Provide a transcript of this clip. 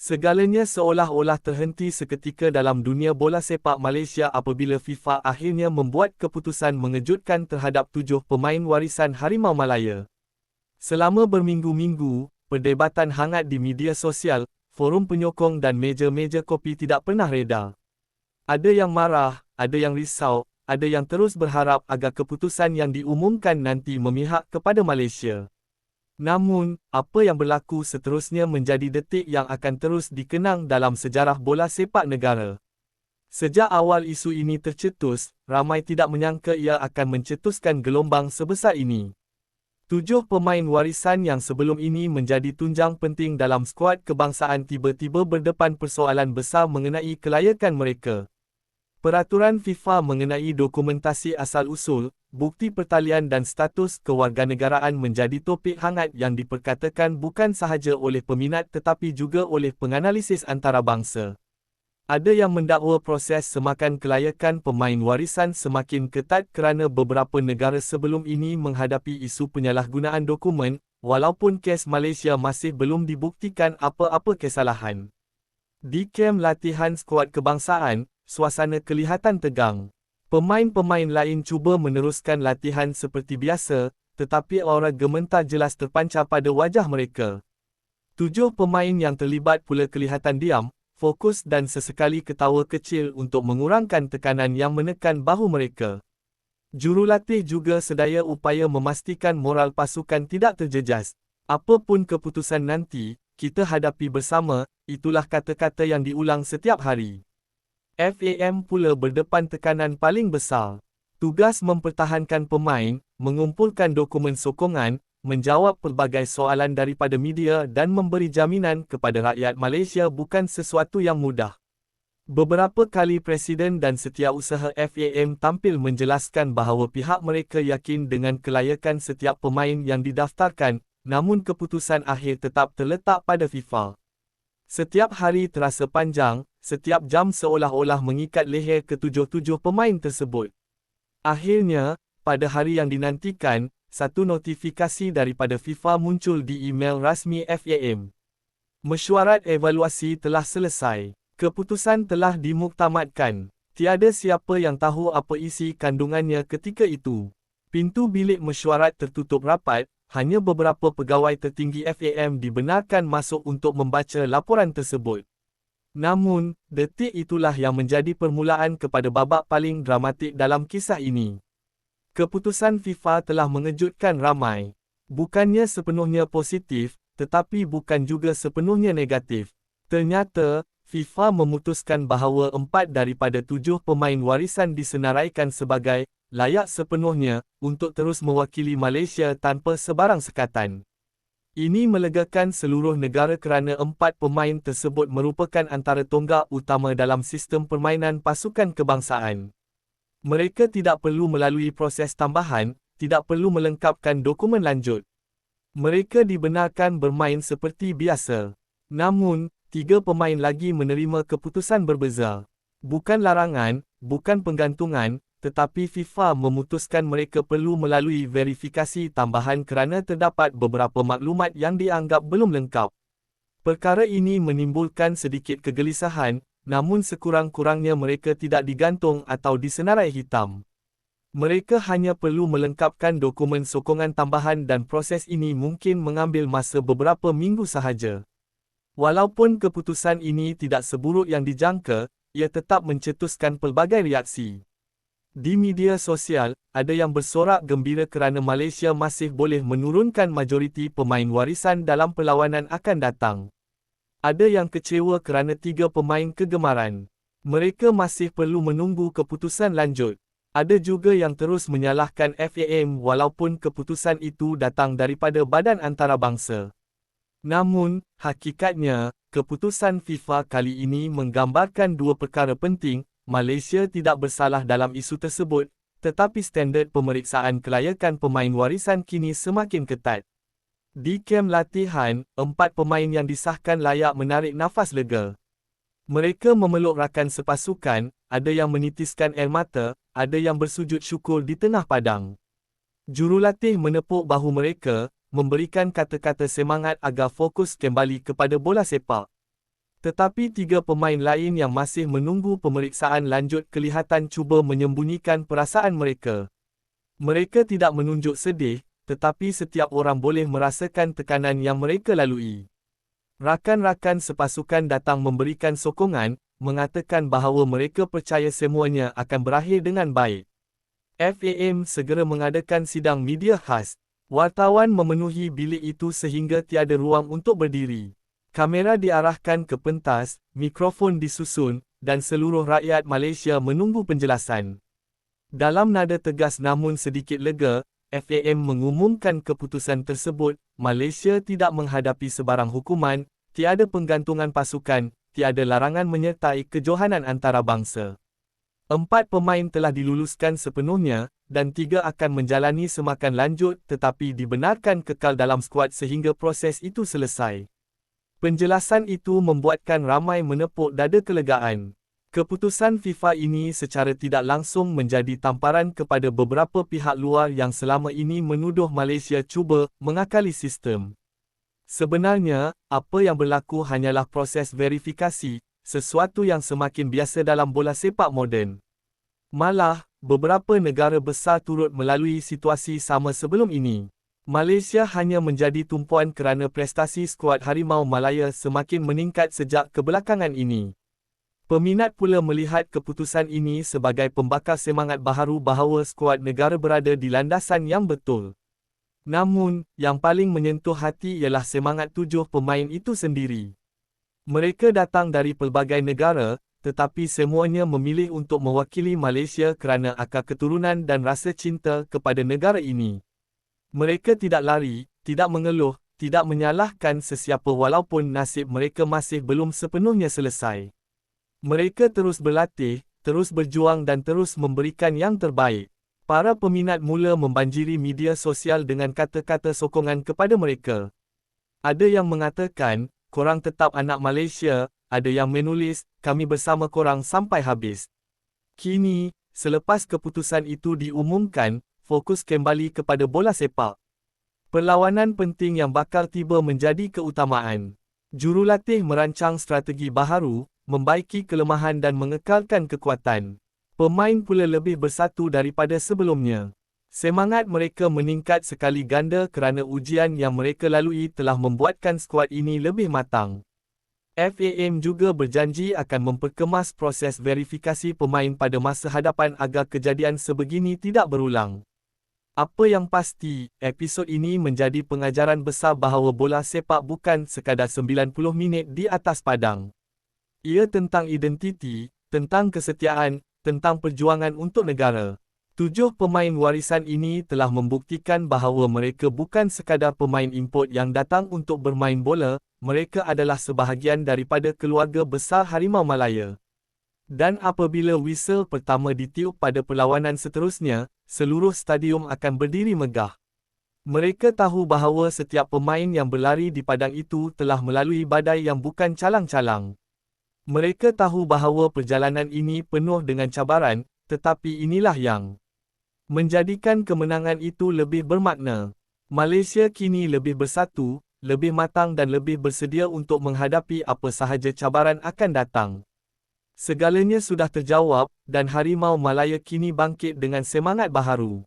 Segalanya seolah-olah terhenti seketika dalam dunia bola sepak Malaysia apabila FIFA akhirnya membuat keputusan mengejutkan terhadap tujuh pemain warisan Harimau Malaya. Selama berminggu-minggu, perdebatan hangat di media sosial, forum penyokong dan meja-meja kopi tidak pernah reda. Ada yang marah, ada yang risau, ada yang terus berharap agar keputusan yang diumumkan nanti memihak kepada Malaysia. Namun, apa yang berlaku seterusnya menjadi detik yang akan terus dikenang dalam sejarah bola sepak negara. Sejak awal isu ini tercetus, ramai tidak menyangka ia akan mencetuskan gelombang sebesar ini. Tujuh pemain warisan yang sebelum ini menjadi tunjang penting dalam skuad kebangsaan tiba-tiba berdepan persoalan besar mengenai kelayakan mereka. Peraturan FIFA mengenai dokumentasi asal-usul, bukti pertalian dan status kewarganegaraan menjadi topik hangat yang diperkatakan bukan sahaja oleh peminat tetapi juga oleh penganalisis antarabangsa. Ada yang mendakwa proses semakan kelayakan pemain warisan semakin ketat kerana beberapa negara sebelum ini menghadapi isu penyalahgunaan dokumen, walaupun kes Malaysia masih belum dibuktikan apa-apa kesalahan. Di kem latihan skuad kebangsaan, suasana kelihatan tegang. Pemain-pemain lain cuba meneruskan latihan seperti biasa, tetapi aura gementar jelas terpancar pada wajah mereka. Tujuh pemain yang terlibat pula kelihatan diam, fokus dan sesekali ketawa kecil untuk mengurangkan tekanan yang menekan bahu mereka. Jurulatih juga sedaya upaya memastikan moral pasukan tidak terjejas. Apapun keputusan nanti, kita hadapi bersama, itulah kata-kata yang diulang setiap hari. FAM pula berdepan tekanan paling besar. Tugas mempertahankan pemain, mengumpulkan dokumen sokongan, menjawab pelbagai soalan daripada media dan memberi jaminan kepada rakyat Malaysia bukan sesuatu yang mudah. Beberapa kali Presiden dan Setiausaha FAM tampil menjelaskan bahawa pihak mereka yakin dengan kelayakan setiap pemain yang didaftarkan, namun keputusan akhir tetap terletak pada FIFA. Setiap hari terasa panjang, setiap jam seolah-olah mengikat leher ketujuh-tujuh pemain tersebut. Akhirnya, pada hari yang dinantikan, satu notifikasi daripada FIFA muncul di email rasmi FAM. Mesyuarat evaluasi telah selesai. Keputusan telah dimuktamadkan. Tiada siapa yang tahu apa isi kandungannya ketika itu. Pintu bilik mesyuarat tertutup rapat, hanya beberapa pegawai tertinggi FAM dibenarkan masuk untuk membaca laporan tersebut. Namun, detik itulah yang menjadi permulaan kepada babak paling dramatik dalam kisah ini. Keputusan FIFA telah mengejutkan ramai. Bukannya sepenuhnya positif, tetapi bukan juga sepenuhnya negatif. Ternyata, FIFA memutuskan bahawa empat daripada tujuh pemain warisan disenaraikan sebagai layak sepenuhnya untuk terus mewakili Malaysia tanpa sebarang sekatan. Ini melegakan seluruh negara kerana empat pemain tersebut merupakan antara tonggak utama dalam sistem permainan pasukan kebangsaan. Mereka tidak perlu melalui proses tambahan, tidak perlu melengkapkan dokumen lanjut. Mereka dibenarkan bermain seperti biasa. Namun, tiga pemain lagi menerima keputusan berbeza. Bukan larangan, bukan penggantungan, tetapi FIFA memutuskan mereka perlu melalui verifikasi tambahan kerana terdapat beberapa maklumat yang dianggap belum lengkap. Perkara ini menimbulkan sedikit kegelisahan, namun sekurang-kurangnya mereka tidak digantung atau disenarai hitam. Mereka hanya perlu melengkapkan dokumen sokongan tambahan dan proses ini mungkin mengambil masa beberapa minggu sahaja. Walaupun keputusan ini tidak seburuk yang dijangka, ia tetap mencetuskan pelbagai reaksi. Di media sosial, ada yang bersorak gembira kerana Malaysia masih boleh menurunkan majoriti pemain warisan dalam perlawanan akan datang. Ada yang kecewa kerana tiga pemain kegemaran. Mereka masih perlu menunggu keputusan lanjut. Ada juga yang terus menyalahkan FAM walaupun keputusan itu datang daripada badan antarabangsa. Namun, hakikatnya, keputusan FIFA kali ini menggambarkan dua perkara penting, Malaysia tidak bersalah dalam isu tersebut, tetapi standard pemeriksaan kelayakan pemain warisan kini semakin ketat. Di kem latihan, empat pemain yang disahkan layak menarik nafas lega. Mereka memeluk rakan sepasukan, ada yang menitiskan air mata, ada yang bersujud syukur di tengah padang. Jurulatih menepuk bahu mereka, memberikan kata-kata semangat agar fokus kembali kepada bola sepak. Tetapi tiga pemain lain yang masih menunggu pemeriksaan lanjut kelihatan cuba menyembunyikan perasaan mereka. Mereka tidak menunjuk sedih, tetapi setiap orang boleh merasakan tekanan yang mereka lalui. Rakan-rakan sepasukan datang memberikan sokongan, mengatakan bahawa mereka percaya semuanya akan berakhir dengan baik. FAM segera mengadakan sidang media khas. Wartawan memenuhi bilik itu sehingga tiada ruang untuk berdiri. Kamera diarahkan ke pentas, mikrofon disusun, dan seluruh rakyat Malaysia menunggu penjelasan. Dalam nada tegas namun sedikit lega, FAM mengumumkan keputusan tersebut, Malaysia tidak menghadapi sebarang hukuman, tiada penggantungan pasukan, tiada larangan menyertai kejohanan antarabangsa. Empat pemain telah diluluskan sepenuhnya, dan tiga akan menjalani semakan lanjut tetapi dibenarkan kekal dalam skuad sehingga proses itu selesai. Penjelasan itu membuatkan ramai menepuk dada kelegaan. Keputusan FIFA ini secara tidak langsung menjadi tamparan kepada beberapa pihak luar yang selama ini menuduh Malaysia cuba mengakali sistem. Sebenarnya, apa yang berlaku hanyalah proses verifikasi, sesuatu yang semakin biasa dalam bola sepak moden. Malah, beberapa negara besar turut melalui situasi sama sebelum ini. Malaysia hanya menjadi tumpuan kerana prestasi skuad Harimau Malaya semakin meningkat sejak kebelakangan ini. Peminat pula melihat keputusan ini sebagai pembakar semangat baharu bahawa skuad negara berada di landasan yang betul. Namun, yang paling menyentuh hati ialah semangat tujuh pemain itu sendiri. Mereka datang dari pelbagai negara, tetapi semuanya memilih untuk mewakili Malaysia kerana akar keturunan dan rasa cinta kepada negara ini. Mereka tidak lari, tidak mengeluh, tidak menyalahkan sesiapa walaupun nasib mereka masih belum sepenuhnya selesai. Mereka terus berlatih, terus berjuang dan terus memberikan yang terbaik. Para peminat mula membanjiri media sosial dengan kata-kata sokongan kepada mereka. Ada yang mengatakan, korang tetap anak Malaysia, ada yang menulis, kami bersama korang sampai habis. Kini, selepas keputusan itu diumumkan, fokus kembali kepada bola sepak. Perlawanan penting yang bakal tiba menjadi keutamaan. Jurulatih merancang strategi baharu, membaiki kelemahan dan mengekalkan kekuatan. Pemain pula lebih bersatu daripada sebelumnya. Semangat mereka meningkat sekali ganda kerana ujian yang mereka lalui telah membuatkan skuad ini lebih matang. FAM juga berjanji akan memperkemas proses verifikasi pemain pada masa hadapan agar kejadian sebegini tidak berulang. Apa yang pasti, episod ini menjadi pengajaran besar bahawa bola sepak bukan sekadar 90 minit di atas padang. Ia tentang identiti, tentang kesetiaan, tentang perjuangan untuk negara. Tujuh pemain warisan ini telah membuktikan bahawa mereka bukan sekadar pemain import yang datang untuk bermain bola, mereka adalah sebahagian daripada keluarga besar Harimau Malaya. Dan apabila whistle pertama ditiup pada perlawanan seterusnya, seluruh stadium akan berdiri megah. Mereka tahu bahawa setiap pemain yang berlari di padang itu telah melalui badai yang bukan calang-calang. Mereka tahu bahawa perjalanan ini penuh dengan cabaran, tetapi inilah yang menjadikan kemenangan itu lebih bermakna. Malaysia kini lebih bersatu, lebih matang dan lebih bersedia untuk menghadapi apa sahaja cabaran akan datang. Segalanya sudah terjawab, dan Harimau Malaya kini bangkit dengan semangat baharu.